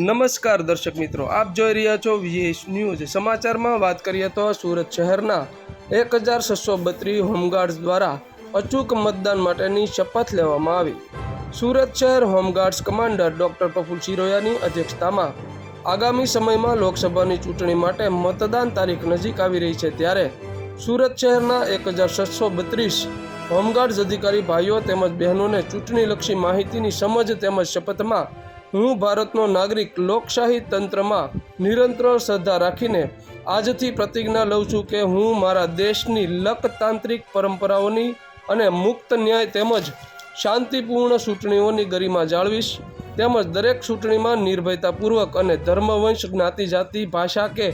નમસ્કાર દર્શક મિત્રો, આપ જોઈ રહ્યા છો વીએસ ન્યૂઝ. સમાચારમાં વાત કરીએ તો સુરત શહેરના એક હજાર છસો બત્રીસ હોમગાર્ડ્સ દ્વારા અચૂક મતદાન માટેની શપથ લેવામાં આવી. સુરત શહેર home guards commander doctor Praful શિરોયાની અધ્યક્ષતામાં આગામી સમયમાં લોકસભાની ચૂંટણી માટે મતદાન તારીખ નજીક આવી રહી છે ત્યારે સુરત શહેરના એક હજાર છસો બત્રીસ હોમગાર્ડ્સ અધિકારી ભાઈઓ તેમજ બહેનોને ચૂંટણીલક્ષી માહિતીની સમજ તેમજ શપથમાં હું ભારતનો નાગરિક લોકશાહી તંત્રમાં નિરંતર શ્રદ્ધા રાખીને આજથી પ્રતિજ્ઞા લઉં છું કે હું મારા દેશની લોકતાંત્રિક પરંપરાઓની અને મુક્ત ન્યાય તેમજ શાંતિપૂર્ણ ચૂંટણીઓની ગરિમા જાળવીશ. તેમજ દરેક ચૂંટણીમાં નિર્ભયતાપૂર્વક અને ધર્મવંશ જ્ઞાતિ જાતિ, ભાષા કે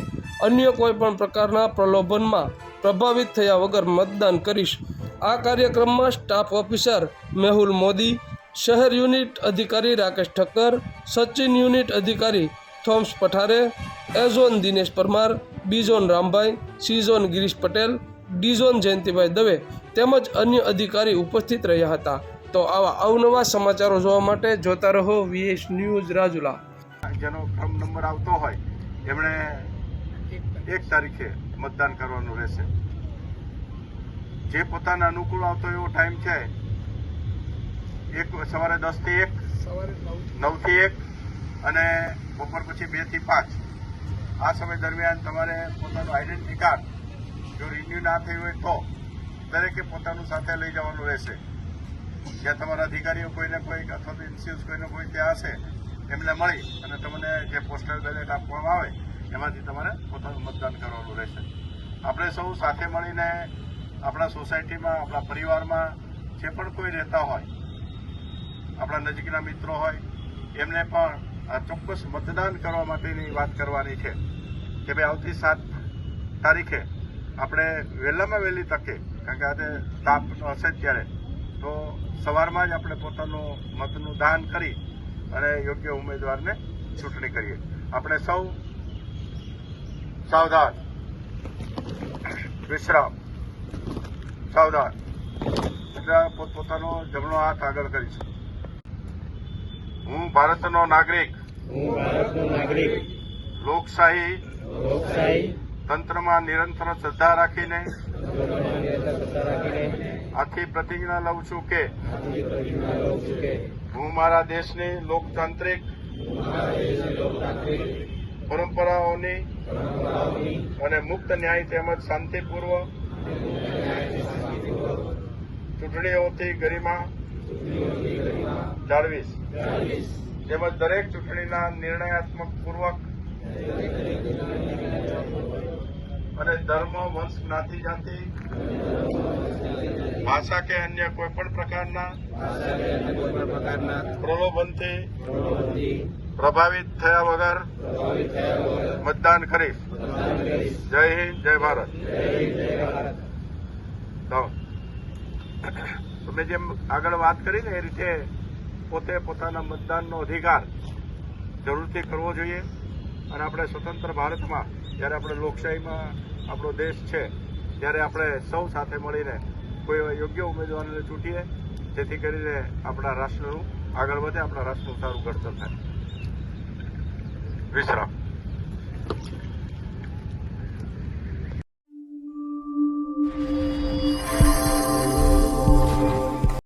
અન્ય કોઈ પણ પ્રકારના પ્રલોભનમાં પ્રભાવિત થયા વગર મતદાન કરીશ. આ કાર્યક્રમમાં સ્ટાફ ઓફિસર મેહુલ મોદી શહેર યુનિટ અધિકારી રાકેશ ઠક્કર, સચિન યુનિટ અધિકારી થોમ્સ પઠારે, એઝોન દિનેશ પરમાર બીઝોન રામભાઈ સીઝોન ગિરીશ પટેલ ડીઝોન જયંતિભાઈ દવે તેમજ અન્ય અધિકારી ઉપસ્થિત રહ્યા હતા. તો આવા અવનવા સમાચારો જોવા માટે જોતા રહો વીએસ ન્યૂઝ રાજુલા. જેનો ક્રમ નંબર આવતો હોય, એમણે એક તારીખે મતદાન કરવાનું રહેશે. જે પોતાના અનુકૂળ આવતો એવો ટાઈમ છે એક સવારે દસથી એક નવથી એક અને બપોર પછી બેથી પાંચ. આ સમય દરમિયાન તમારે પોતાનું આઈડેન્ટિટી કાર્ડ જો રિન્યુ ના થયું હોય તો દરેકે પોતાનું સાથે લઈ જવાનું રહેશે. જ્યાં તમારા અધિકારીઓ કોઈને કોઈ અથવા તો ઇન્સ્યુરન્સ કોઈને કોઈ ત્યાં હશે એમને મળી અને તમને જે પોસ્ટલ બેલેટ આપવામાં આવે એમાંથી તમારે પોતાનું મતદાન કરવાનું રહેશે. આપણે સૌ સાથે મળીને આપણા સોસાયટીમાં આપણા પરિવારમાં જે પણ કોઈ રહેતા હોય આપણા નજીકના મિત્રો હોય, એમને પણ આ ચોક્કસ મતદાન કરવા માટેની વાત કરવાની છે કે ભાઈ આવતી સાત તારીખે આપણે વહેલામાં વહેલી તકે, કારણ કે આજે તાપ હશે ત્યારે, તો સવારમાં જ આપણે પોતાનું મતનું દાન કરી અને યોગ્ય ઉમેદવારને ચૂંટણી કરીએ. આપણે સૌ સાવધાન, વિશ્રામ, સાવધાન. પોતપોતાનો જમણો હાથ આગળ કરીશું. હું ભારતનો નાગરિક. હું ભારતનો નાગરિક. લોકશાહી. લોકશાહી. તંત્રમાં નિરંતર શ્રદ્ધા રાખીને. આથી પ્રતિજ્ઞા લઉં છું કે હું મારા દેશની લોકતાંત્રિક પરંપરાઓની અને મુક્ત ન્યાય તેમજ શાંતિપૂર્વક ચૂંટણીઓથી ગરિમા જાળવીશ. તેમજ દરેક ચૂંટણીના નિર્ણયાત્મક પૂર્વક અને ધર્મ વંશ જ્ઞાતિ જાતિ ભાષા કે અન્ય કોઈપણ પ્રકારના પ્રલોભનથી પ્રભાવિત થયા વગર મતદાન કરીશ. જય હિન્દ જય ભારત. તમે જેમ આગળ વાત કરી ને એ રીતે પોતે પોતાના મતદાનનો અધિકાર જરૂરથી કરવો જોઈએ. અને આપણે સ્વતંત્ર ભારતમાં, જ્યારે આપણે લોકશાહીમાં આપણો દેશ છે, ત્યારે આપણે સૌ સાથે મળીને કોઈ એવા યોગ્ય ઉમેદવારને ચૂંટીએ, જેથી કરીને આપણા રાષ્ટ્રનું આગળ વધે, આપણા રાષ્ટ્રનું સારું ઘડતર થાય. વિશ્રામ.